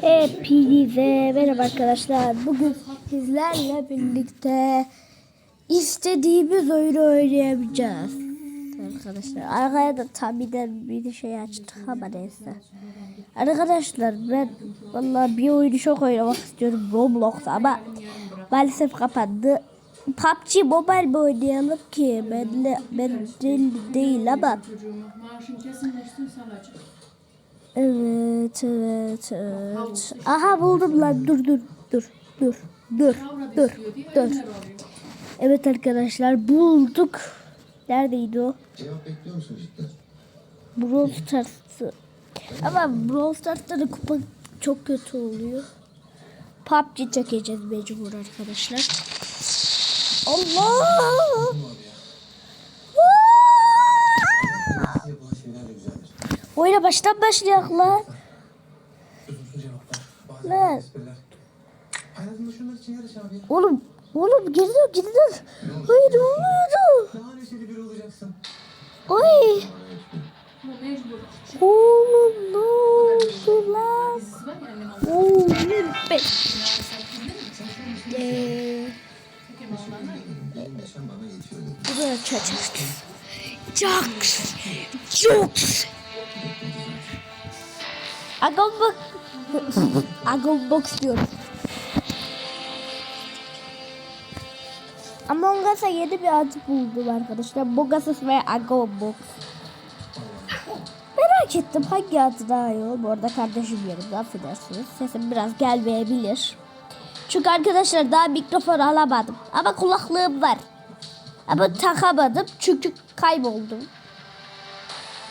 Hepinize merhaba arkadaşlar. Bugün sizlerle birlikte istediğimiz oyunu oynayamayacağız. Arkadaşlar arkaya da tabiden bir şey açtık ama neyse. Arkadaşlar ben vallahi bir oyunu çok oynamak istiyorum Roblox ama maalesef kapandı. PUBG Mobile mi oynayalım ki? Benle, ben değil, değil ama. Evet, evet, evet. Aha buldum lan. Dur, dur, dur, dur, dur, dur, dur. Evet arkadaşlar bulduk. Neredeydi o? Cevap bekliyor musun cidden? Brawl Stars'ı. Ama Brawl Stars'ta da kupa çok kötü oluyor. PUBG çekeceğiz mecbur arkadaşlar. Allah! Oyuna baştan başlayalım lan. Abi. Oğlum, oğlum geri dön, geri dön. Hayır olmuyordu. Daha neşeli biri olacaksın. Mecbur. Oğlum ne oldu lan? Oğlum be. Eee, Benim neşem bana Agam bak. Agam box diyorum. Among Us'a yeni bir adı buldum arkadaşlar. Among Us ve Agam Box. Merak ettim hangi adı daha iyi olur. Bu arada kardeşim yanımda affedersiniz. Sesim biraz gelmeyebilir. Çünkü arkadaşlar daha mikrofon alamadım. Ama kulaklığım var. Ama takamadım çünkü kayboldum.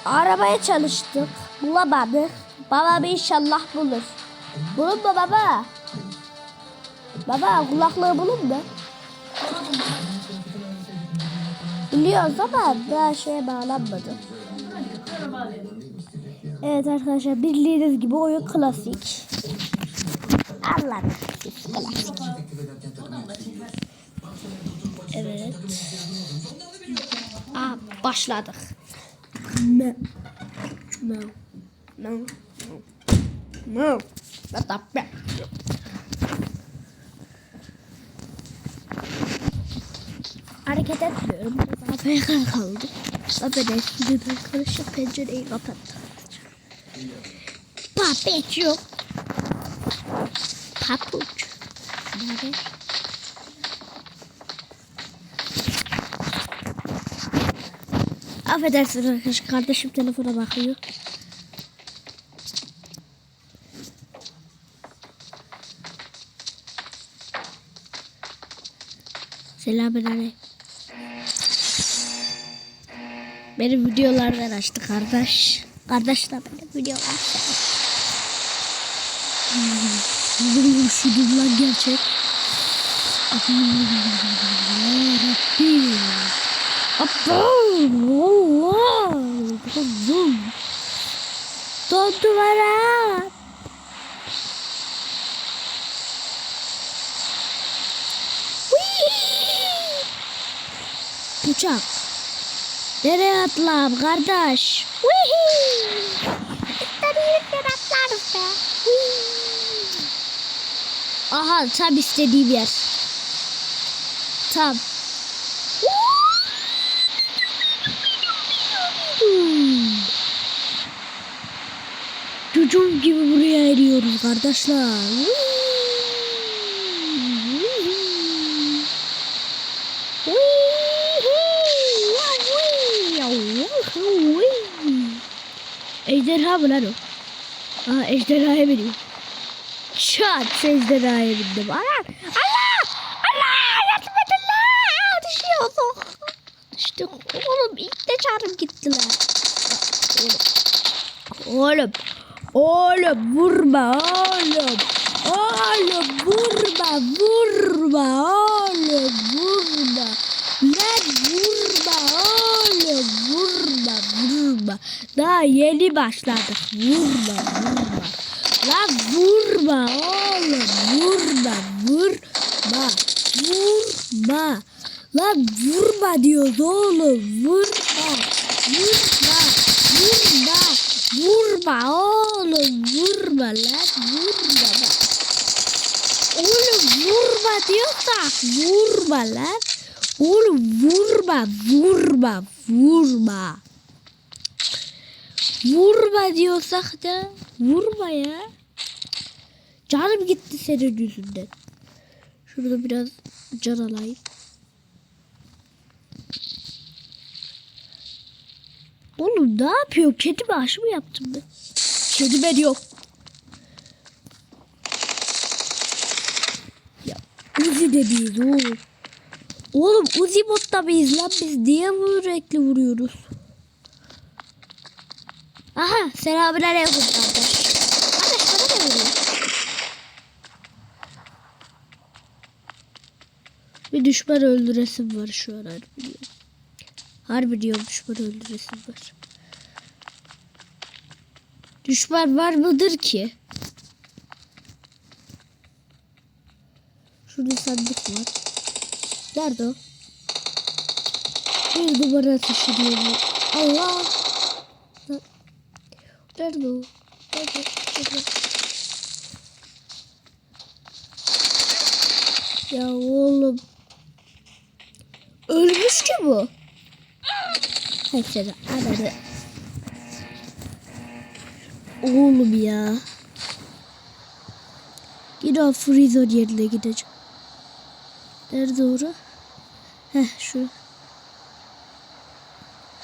Aramaya çalıştık. Bulamadık. Babam inşallah bulur. Bulun mu baba? Baba kulaklığı bulun mu? Biliyoruz ama daha şeye bağlanmadı. Evet arkadaşlar bildiğiniz gibi oyun klasik. Anladım. Klasik. Evet. Aa, başladık. No. No. No. No. What the fuck? Hareket etmiyorum. AFK kaldı. Affedersiniz arkadaşlar pencereyi kapattım. Papet yok. Papuç. Nerede? Affedersiniz arkadaşlar. Kardeşim telefona bakıyor. Selamünaleyküm. Benim videolardan açtı kardeş. Kardeş de benim videolar. Hmm, Şu lan gerçek. Yarabbim. Abba! Allah! Dondum. Dondu Uçak. Nereye atlam kardeş? İstediğim yere atlarım be. Aha tam istediğim yer. Tam. Cucum gibi buraya eriyoruz kardeşler. Ejderha mı lan o? Aa ejderhaya biniyor. Çat ejderhaya bindim. Allah! Allah! Allah! Yardım edin lan! Düşüyorduk. Düştük. Oğlum ilk de çağırıp gittiler. Oğlum. Oğlum vurma oğlum. Oğlum vurma vurma oğlum vurma. Lan vurma oğlum vurma vurma. Daha yeni başladık. Vurma vurma. Lan vurma oğlum vurma vurma vurma. Lan vurma diyoruz oğlum vurma vurma vurma Vurma oğlum vurma lan vurma. Oğlum vurma diyorsak vurma lan. Oğlum vurma vurma vurma. Vurma diyorsak da vurma ya. Canım gitti senin yüzünden. Şurada biraz can alayım. Oğlum ne yapıyor? Kedime aşı mı yaptım ben? Kedime yok. Ya Uzi de değiliz oğlum. Oğlum Uzi modda mıyız lan biz? Niye bu renkli vuruyoruz? Aha selamünaleyküm kardeş. Kardeş bana ne vuruyor? Bir düşman öldüresim var şu an harbi diyorum. Harbi diyorum düşman öldüresim var. Düşman var mıdır ki? Şurada sandık var. Nerede o? Bir numara taşınıyor. Allah! Nerede o? Nerede? Ya oğlum. Ölmüş ki bu. Neyse de hadi. Oğlum ya. Yine Freezer yerine gideceğim. Nerede ora? Heh şu.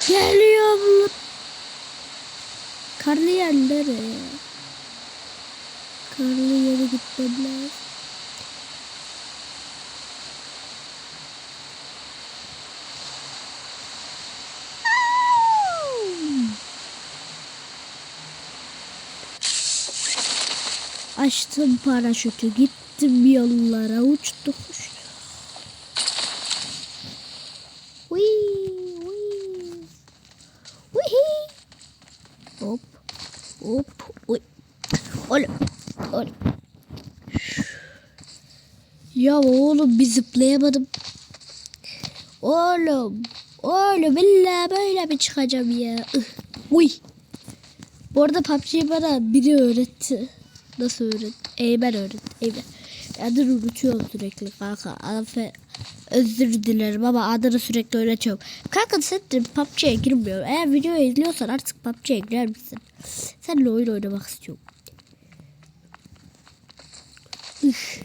Geliyor bu. Karlı yer nereye? Karlı yere lazım. Açtım paraşütü gittim yollara uçtu kuş. Hop. Uy. Oğlum. Oğlum. Ya oğlum bir zıplayamadım. Oğlum. Oğlum illa böyle mi çıkacağım ya? Uy. Bu arada PUBG'yi bana biri öğretti. Nasıl öğret? Eymen öğretti. Eymen. Adını unutuyorum sürekli kanka. Afe, özür dilerim ama adını sürekli öğretiyorum. Kanka sen de PUBG'ye girmiyorum. Eğer videoyu izliyorsan artık PUBG'ye girer misin? Seninle oyun oynamak istiyorum. Üf.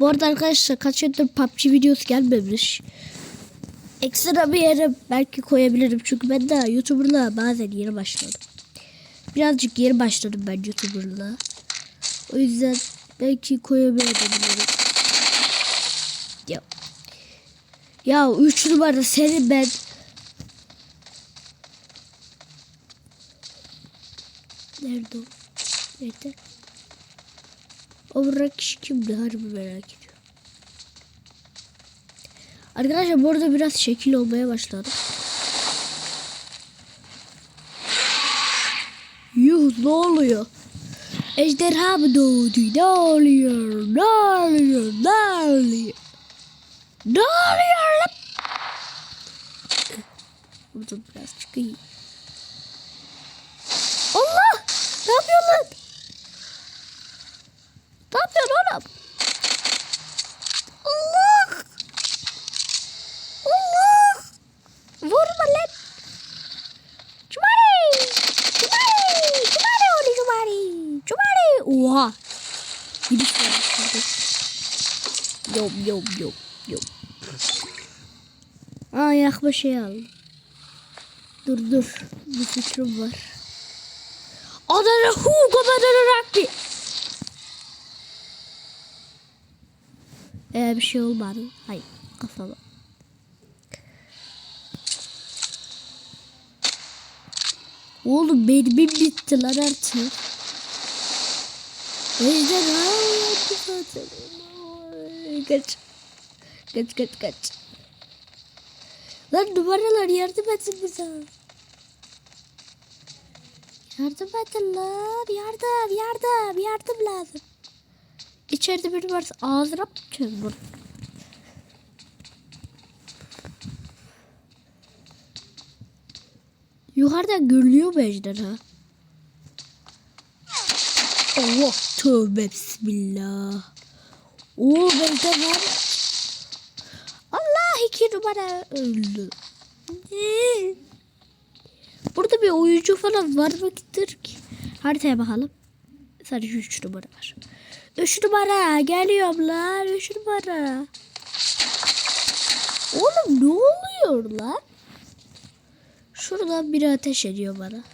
Bu arada arkadaşlar kaç yıldır PUBG videosu gelmemiş. Ekstra bir yere belki koyabilirim. Çünkü ben de YouTuber'la bazen yeni başladım. Birazcık yeni başladım ben YouTuber'la. O yüzden belki koyabilirim. Ya. Ya 3 numara seni ben Nerede o? Nerede? O bırak kişi kimdi? Harbi merak ediyorum. Arkadaşlar bu arada biraz şekil olmaya başladım. Yuh ne oluyor? Ejderha mı doğdu? Ne oluyor? Ne oluyor? Ne oluyor? Ne oluyor lan? Buradan biraz çıkayım. Allah! Ne yapıyorsun lan? Ne yapıyorsun oğlum? Allah! Allah! Vurma lan! Cumali! Cumali! Cumali oğlu Cumali! Cumali! Oha! Gidiş var. Yom yom yom yom. Aa yakma şey aldım. Dur dur. Bir fikrim var. Adana Hugo Badana Rakbi. Ee, bir şey olmadı. Hayır kafama. Oğlum benim bitti lan artık. Zaten. Ay, Kaç. Kaç kaç kaç. Lan numaralar yardım etsin bize. Yardım edin lan. Yardım yardım yardım lazım. İçeride biri varsa ağzına tutacağız bunu? Yukarıdan görülüyor mu ejderha? Allah tövbe bismillah. Oo. Allah iki numara öldü. Burada bir oyuncu falan var mıdır ki? Haritaya bakalım. Sadece 3 numara var. 3 numara geliyorum lan 3 numara. Oğlum ne oluyor lan? Şuradan biri ateş ediyor bana.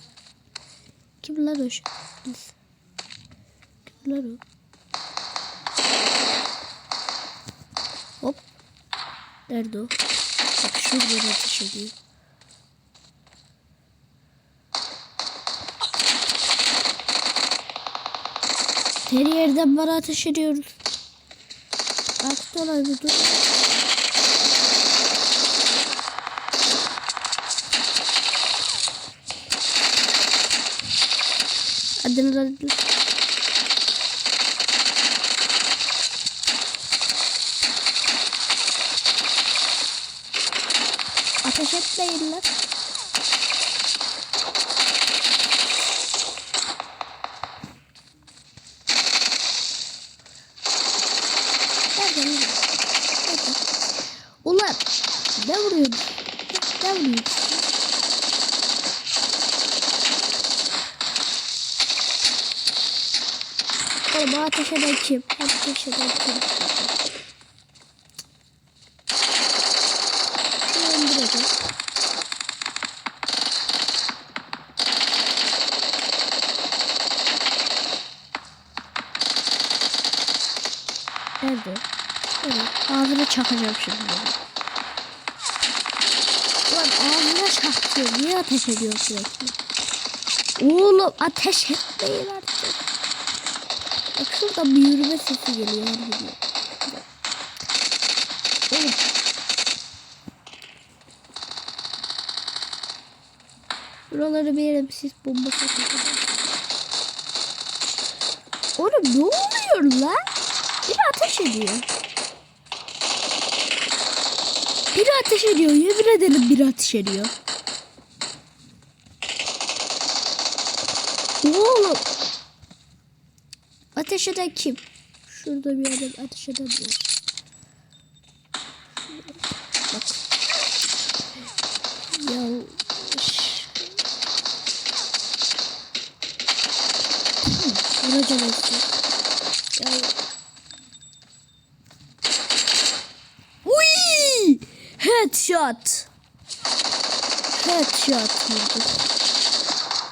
Kim lan o? Kim lan o? Nerede o? Bak şuradan ateş ediyor. Her yerden bana ateş ediyoruz. Artık olay dur. Hadi lan Ateş etmeyin lan. Ulan ne vuruyorsun? Ne vuruyorsun? Oğlum o ateş eden kim? Ateş eden kim? Şunu öldüreceğim. Nerede? Nerede? Ağzına çakacağım şimdi. Ulan ağzına çaktı. Niye ateş ediyor sürekli? Oğlum ateş etmeyin artık. Bak şuradan bir yürüme sesi geliyor harbiden. Oğlum. Buraları bir yere bir sis bombası atacağım. Oğlum ne oluyor lan? Biri ateş ediyor. Biri ateş ediyor. Yemin ederim biri ateş ediyor. Oğlum. Ateş eden kim? Şurada bir adam ateş eden var. Bak. Ya. Vuracağım hepsini. Ya. Uy! Headshot. Headshot vurdu.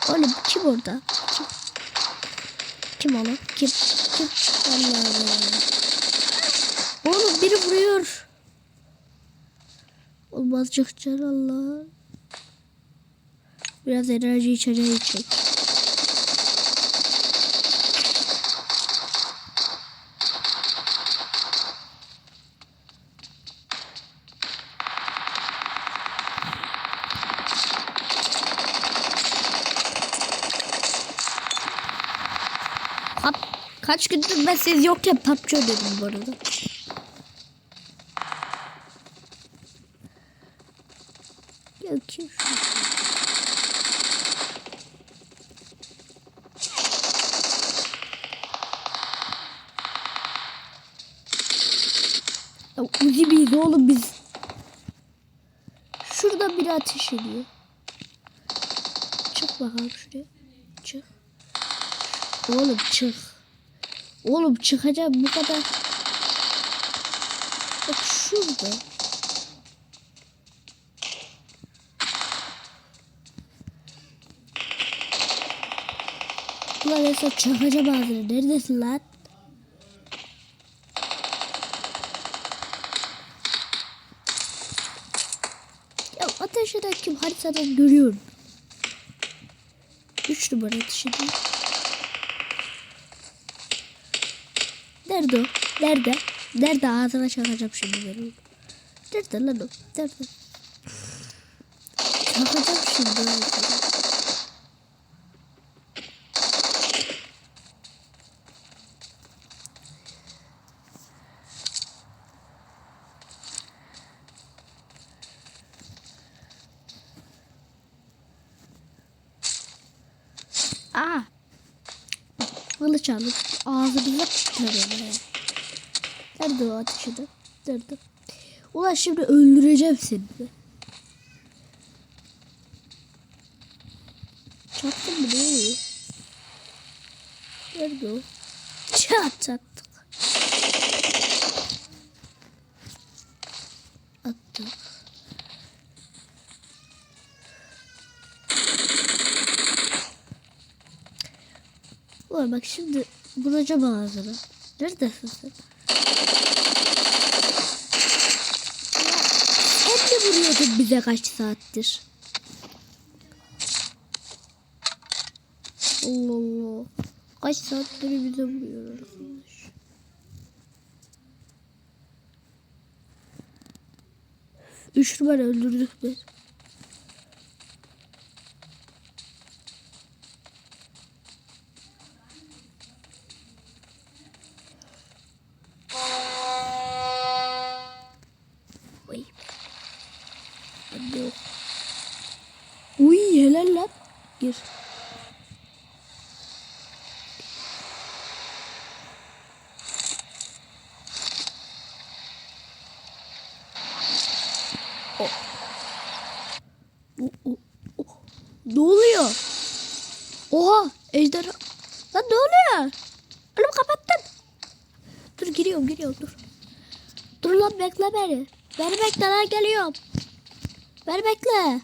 Oğlum kim orada? Kim? Kim onu? Kim? Kim? Allah Allah. Oğlum biri vuruyor. Olmaz çıkacak Allah. Biraz enerji içeceği içecek. Kaç gündür ben siz yokken PUBG oynadım bu arada. Ya kim şu? Ya uzi miyiz oğlum biz? Şurada biri ateş ediyor. Çık bakalım şuraya. Çık. Oğlum çık. Oğlum çıkacağım bu kadar. Bak şurada. Ulan Esat çakacağım ağzını. Neredesin lan? Ya ateş eden kim haritadan görüyorum. Üç numara ateş ediyor. Nerede o? Nerede? Nerede? Ağzına çakacağım şimdi ben. Nerede lan o? Nerede? Çakacağım şimdi. Aa. Kılıç alıp ağzımıza tutarım. Nerede o ateş eden? Nerede? Ulan şimdi öldüreceğim seni. Çaktın mı ne oluyor? Nerede o? Çat çattık. Attık. Ulan bak şimdi bulacağım ağzını. Neredesin sen? Sen de vuruyordun bize kaç saattir? Allah Allah. Kaç saattir bize vuruyor arkadaş. Üç numara öldürdük biz. Oy. Hadi yok. Uy helal lan. Gir. O, o, o. Ne oluyor? Oha ejderha. Lan ne oluyor? Oğlum kapattın. Dur giriyorum giriyorum dur. Dur lan bekle beni. Beni bekle lan geliyorum. Beni bekle.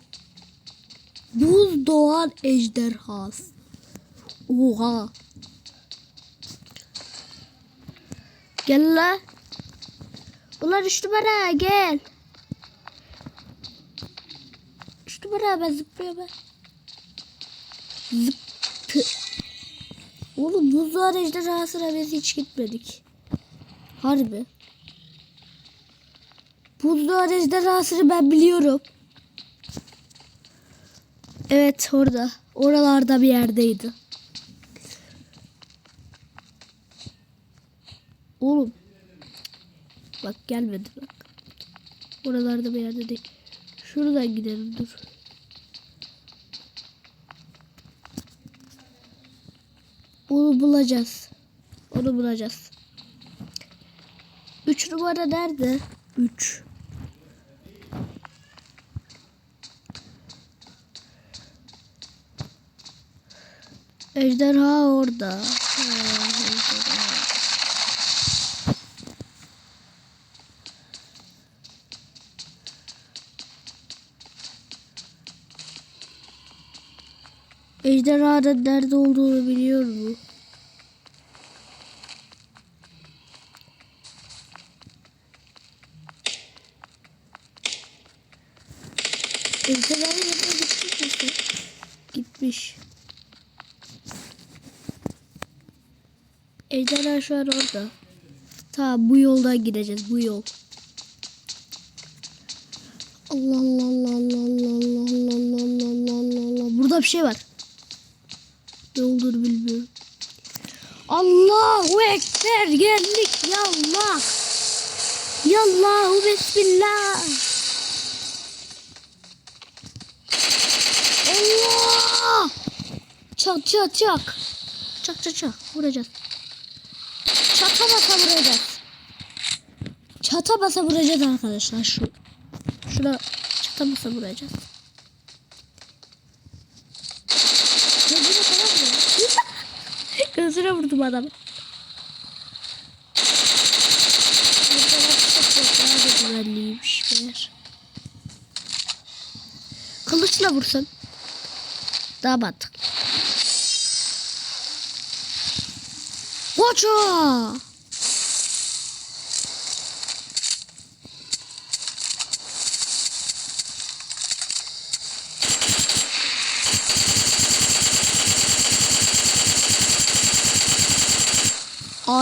Buz doğan ejderhası. Oha. Gel la. Ulan üç numara gel. Üç numara ben zıplıyorum ben. Zıppı. Oğlum buz doğan ejderhasına biz hiç gitmedik. Harbi. Buz doğan ejderhasını ben biliyorum. Evet orada. Oralarda bir yerdeydi. Oğlum. Bak gelmedi bak. Oralarda bir yerde değil. Şuradan gidelim dur. Onu bulacağız. Onu bulacağız. Üç numara nerede? Üç. Ejderha orada. Ha, Ejderhanın nerede olduğunu biliyor mu? Ejderhanın yanına gitmiş misin? Gitmiş. Ejderha şu an orada. Tamam bu yoldan gideceğiz bu yol. Allah Allah Allah Allah Allah Allah Allah Allah Allah Allah Allah. Burada bir şey var. Olduğunu bilmiyorum. Allahu Ekber geldik ya Allah. Yallahu Bismillah. Allah. Çak çak çak. Çak çak çak. Vuracağız. Çata basa vuracağız. Çata basa vuracağız arkadaşlar şu. Şuna çata basa vuracağız. gözüne vurdum adam. Çok meğer. Kılıçla vursun. Daha mantıklı. Watch out!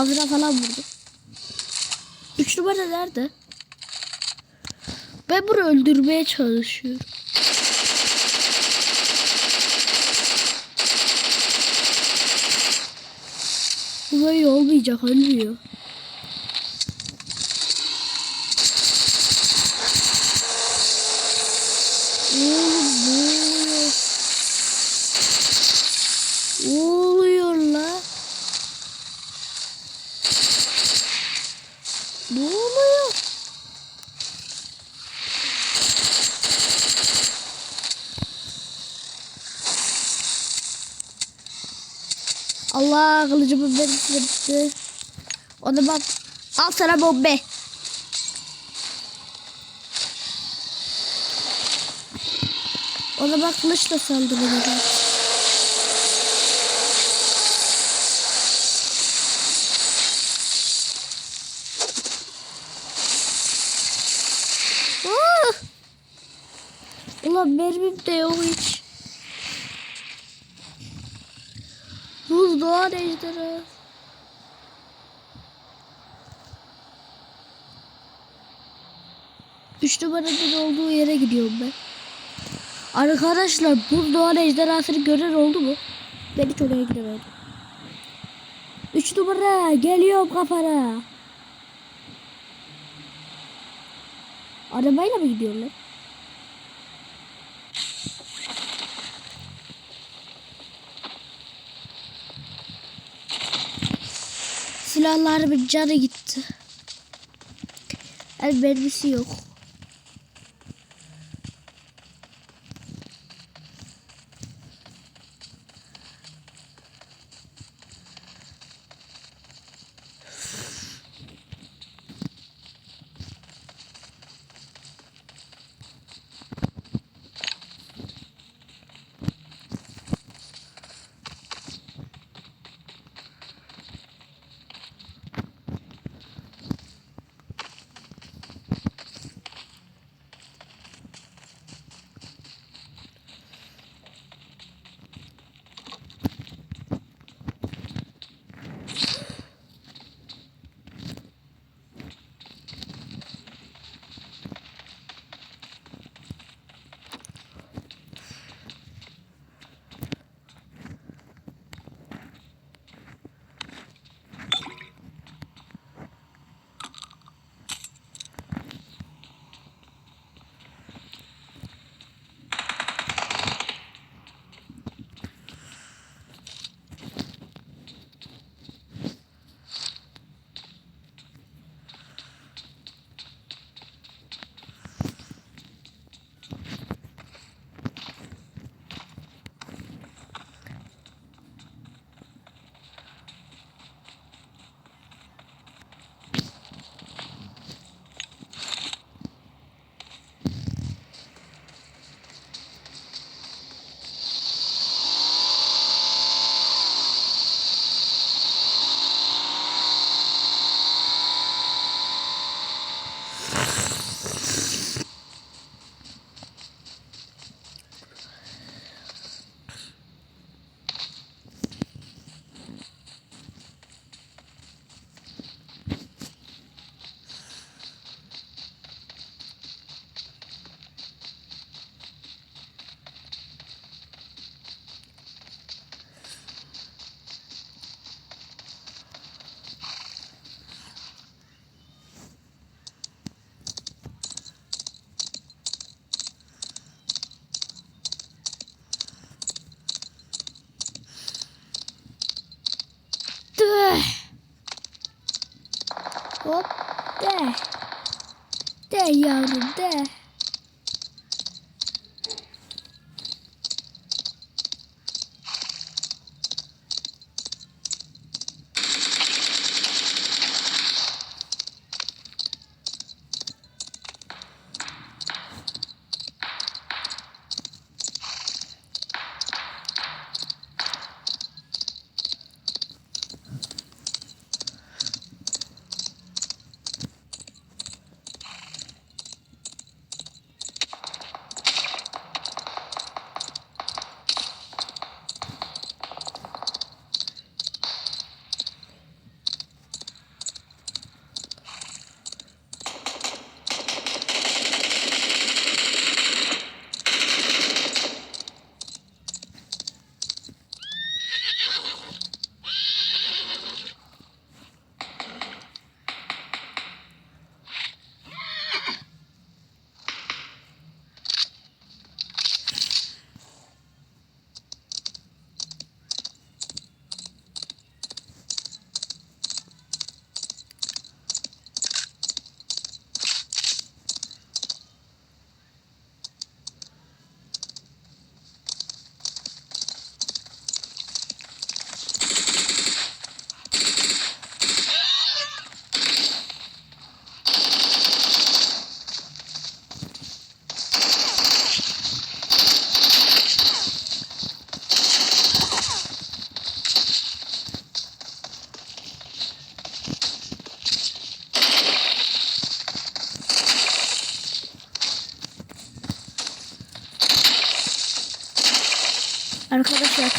Ağzına falan vurdu. Üç numara nerede? Ben bunu öldürmeye çalışıyorum. Bu böyle olmayacak ölmüyor. Oğlum ne oluyor? Ne oluyor la? Ne oluyor? Allah kılıcımı benim sırtı. Ona bak. Al sana bombe. Ona bak kılıç da saldırıyor. Ulan mermim de yok hiç. Buz doğan ejderha. Üç numaranın olduğu yere gidiyorum ben. Arkadaşlar buz doğan ejderhasını gören oldu mu? Ben hiç oraya gidemedim. Üç numara geliyorum kafana. Arabayla mı gidiyorlar? Silahlarımın canı gitti. El mermisi yok.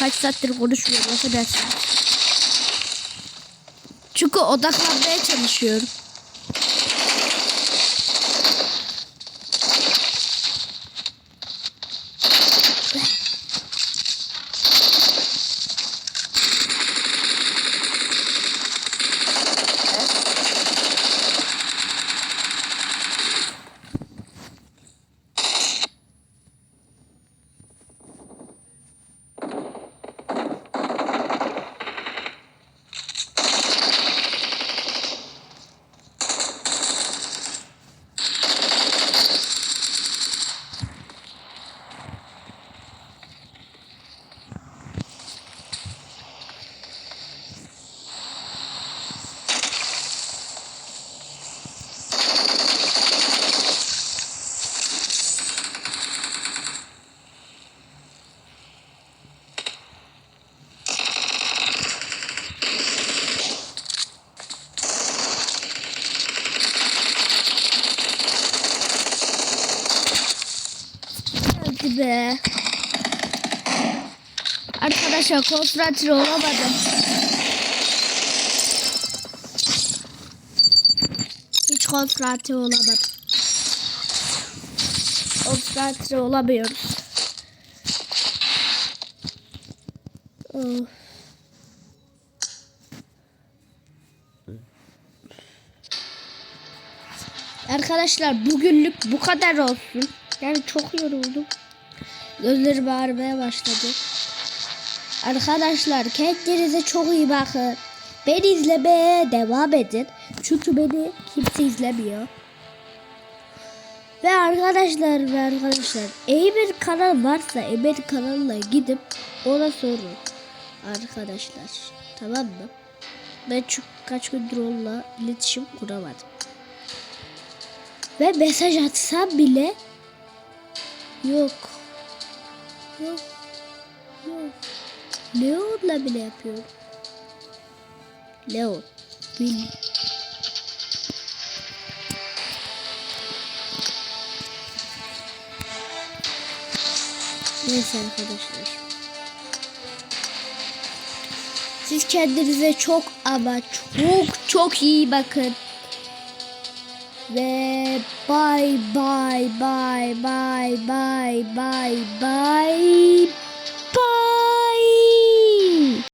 Kaç saattir konuşmuyorum affedersiniz. Çünkü odaklanmaya çalışıyorum. Hadi be. Arkadaşlar konsantre olamadım. Hiç konsantre olamadım. Konsantre olamıyoruz. Of. Arkadaşlar bugünlük bu kadar olsun. Yani çok yoruldum. Gözlerim ağrımaya başladı. Arkadaşlar kendinize çok iyi bakın. Beni izlemeye devam edin. Çünkü beni kimse izlemiyor. Ve arkadaşlar ve arkadaşlar Emir kanal varsa Emir kanalına gidip ona sorun. Arkadaşlar tamam mı? Ben çünkü kaç gündür onunla iletişim kuramadım. Ve mesaj atsam bile yok. Yok. Yok. Leon'la bile yapıyorum. Leon. Bil. Neyse arkadaşlar. Siz kendinize çok ama çok çok iyi bakın. Ve bye bye bye bye bye bye bye